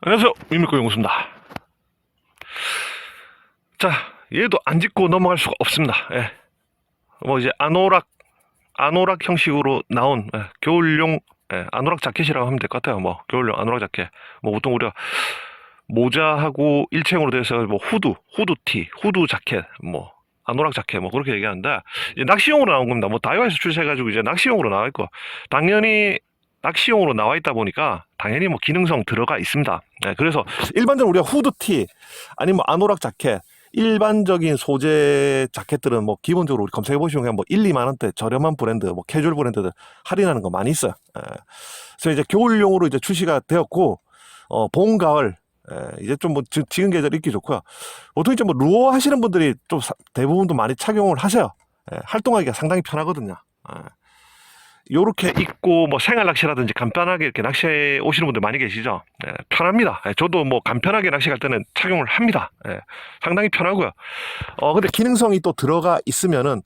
안녕하세요. 미미코 용수입니다. 자, 얘도 안 짚고 넘어갈 수가 없습니다. 예. 뭐 이제 아노락, 아노락 형식으로 나온 예, 겨울용 예, 아노락 자켓이라고 하면 될 것 같아요. 뭐 겨울용 아노락 자켓. 뭐 보통 우리가 모자하고 일체형으로 돼서 뭐 후드, 후드티, 후드 자켓, 뭐 아노락 자켓 뭐 그렇게 얘기하는데 낚시용으로 나온 겁니다. 뭐 다이와에서 출시해가지고 이제 낚시용으로 나와 있고 당연히 낚시용으로 나와 있다 보니까 당연히 뭐 기능성 들어가 있습니다. 네, 그래서 일반적으로 우리가 후드티 아니면 아노락 자켓 일반적인 소재 자켓들은 뭐 기본적으로 우리 검색해 보시면 그냥 뭐 1, 2만 원대 저렴한 브랜드 뭐 캐주얼 브랜드들 할인하는 거 많이 있어요. 예. 그래서 이제 겨울용으로 이제 출시가 되었고 어, 봄 가을 예, 이제 좀 뭐 지금 계절 입기 좋고요. 보통 이제 뭐 루어 하시는 분들이 좀 사- 대부분도 많이 착용을 하세요. 예, 활동하기가 상당히 편하거든요. 예. 요렇게 입고 뭐 생활 낚시라든지 간편하게 이렇게 낚시해 오시는 분들 많이 계시죠. 예, 편합니다. 예, 저도 뭐 간편하게 낚시 갈 때는 착용을 합니다. 예, 상당히 편하고요. 어 근데 기능성이 또 들어가 있으면은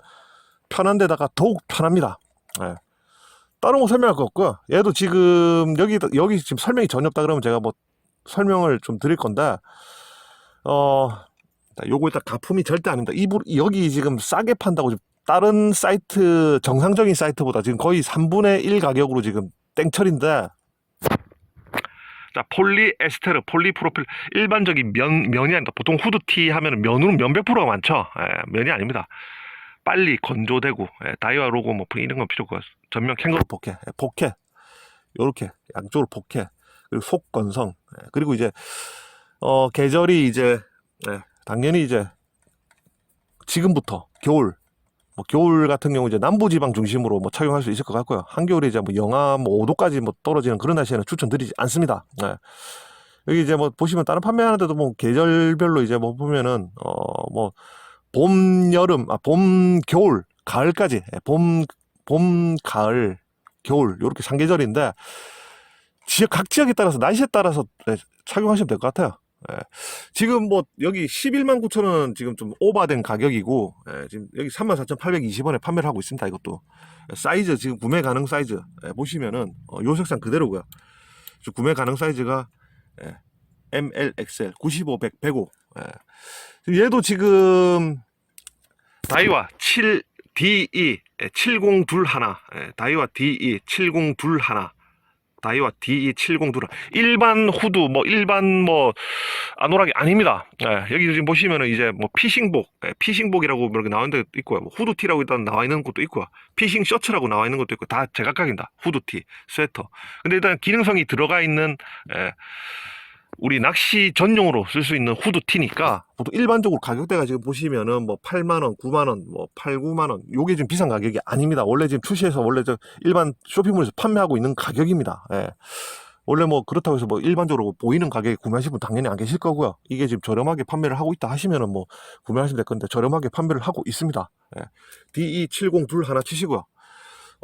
편한 데다가 더욱 편합니다. 예. 다른 거 설명할 거 없고요. 얘도 지금 여기 여기 지금 설명이 전혀 없다 그러면 제가 뭐 설명을 좀 드릴 건데 어 자, 요거 일단 가품이 절대 아닙니다. 이 부- 여기 지금 싸게 판다고 지금 다른 사이트 정상적인 사이트보다 지금 거의 3분의 1 가격으로 지금 땡처리인데. 자 폴리에스테르 폴리프로필 일반적인 면 면이 아니다. 보통 후드티 하면 면으로 면 100%가 많죠? 예, 면이 아닙니다. 빨리 건조되고 예, 다이와 로고 뭐 이런 건 필요 없고 전면 캥거루 포켓 예, 포켓 요렇게 양쪽으로 포켓 그리고 속 건성. 예, 그리고 이제 어 계절이 이제 예, 당연히 이제 지금부터 겨울 뭐 겨울 같은 경우 이제 남부지방 중심으로 뭐 착용할 수 있을 것 같고요. 한겨울에 이제 뭐 영하 뭐 5도까지 뭐 떨어지는 그런 날씨에는 추천드리지 않습니다. 네. 여기 이제 뭐 보시면 다른 판매하는 데도 뭐 계절별로 이제 뭐 보면은 어 뭐 봄, 여름, 아, 봄, 겨울, 가을까지 예, 봄, 봄, 가을, 겨울 요렇게 3계절인데 지역 각 지역에 따라서 날씨에 따라서 예, 착용하시면 될 것 같아요. 예. 지금 뭐 여기 11만 9천 원 지금 좀 오바된 가격이고 예, 지금 여기 34,820원에 판매를 하고 있습니다. 이것도 사이즈 지금 구매 가능 사이즈 예, 보시면은 어, 요 색상 그대로고요. 구매 가능 사이즈가 예, ML, XL, 95, 100, 105. 예. 얘도 지금 다이와 7 DE 7021 예, 다이와 DE 7021 다이와 DE 7021 일반 후드 뭐 일반 뭐 아노락이 아닙니다. 예, 여기 지금 보시면은 이제 뭐 피싱복, 예, 피싱복이라고 이렇게 나와 있는 데도 있고요. 뭐 후드티라고 일단 나와 있는 것도 있고요. 피싱 셔츠라고 나와 있는 것도 있고 다 제각각입니다. 후드티, 스웨터. 근데 일단 기능성이 들어가 있는 예, 우리 낚시 전용으로 쓸 수 있는 후드티니까 보통 일반적으로 가격대가 지금 보시면은 뭐 8만 원, 9만 원, 뭐 8, 9만 원. 요게 지금 비싼 가격이 아닙니다. 원래 지금 출시해서 원래 저 일반 쇼핑몰에서 판매하고 있는 가격입니다. 예. 원래 뭐 그렇다고 해서 뭐 일반적으로 보이는 가격에 구매하실 분 당연히 안 계실 거고요. 이게 지금 저렴하게 판매를 하고 있다 하시면은 뭐 구매하시면 될 건데 저렴하게 판매를 하고 있습니다. 예. DE702 하나 치시고요.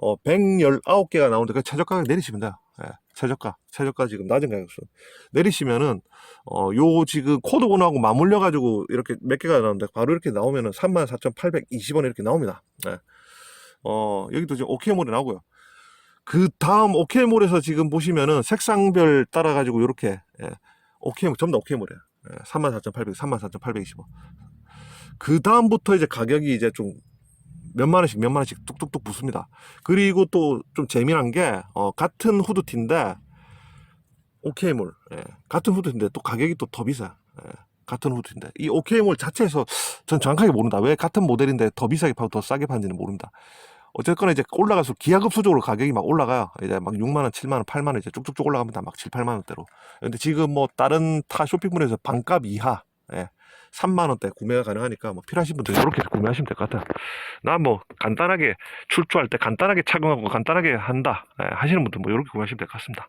어, 119개가 나오는데 그 최저가 내리시면 돼요. 예. 최저가, 최저가 지금 낮은 가격수. 내리시면은, 어, 요 지금 코드본하고 맞물려 가지고 이렇게 몇 개가 나오는데 바로 이렇게 나오면은 34,820원에 이렇게 나옵니다. 예. 어, 여기도 지금 OK몰에 나오고요. 그 다음 OK몰에서 지금 보시면은 색상별 따라 가지고 이렇게, 예. OK몰, 전부 다 OK몰이에요. 예. 34,800, 34,825. 그 다음부터 이제 가격이 이제 좀 몇만 원씩 몇만 원씩 뚝뚝뚝 붙습니다. 그리고 또 좀 재미난 게 어, 같은 후드티인데 오케이몰 예, 같은 후드티인데 또 가격이 또 더 비싸. 예, 같은 후드티인데 이 오케이몰 자체에서 전 정확하게 모른다. 왜 같은 모델인데 더 비싸게 파고 더 싸게 파는지는 모릅니다. 어쨌거나 이제 올라갈수록 기하급수적으로 가격이 막 올라가요. 이제 막 6만 원, 7만 원, 8만 원 이제 쭉쭉쭉 올라갑니다. 막 7, 8만 원대로. 근데 지금 뭐 다른 타 쇼핑몰에서 반값 이하 예, 3만 원대 구매가 가능하니까 뭐 필요하신 분들 이렇게 구매하시면 될 것 같아요. 나 뭐 간단하게 출조할 때 간단하게 착용하고 간단하게 한다 예, 하시는 분들 뭐 이렇게 구매하시면 될 것 같습니다.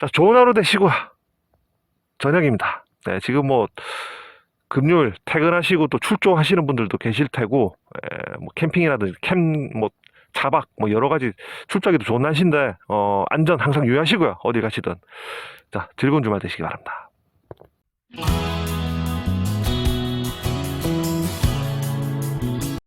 자, 좋은 하루 되시고 저녁입니다. 네, 지금 뭐 금요일 퇴근하시고 또 출조하시는 분들도 계실 테고 예, 뭐 캠핑이라든지 캠뭐 차박 뭐 여러 가지 출조하기도 좋은 날씨인데 어, 안전 항상 유의하시고요 어디 가시든 자 즐거운 주말 되시기 바랍니다.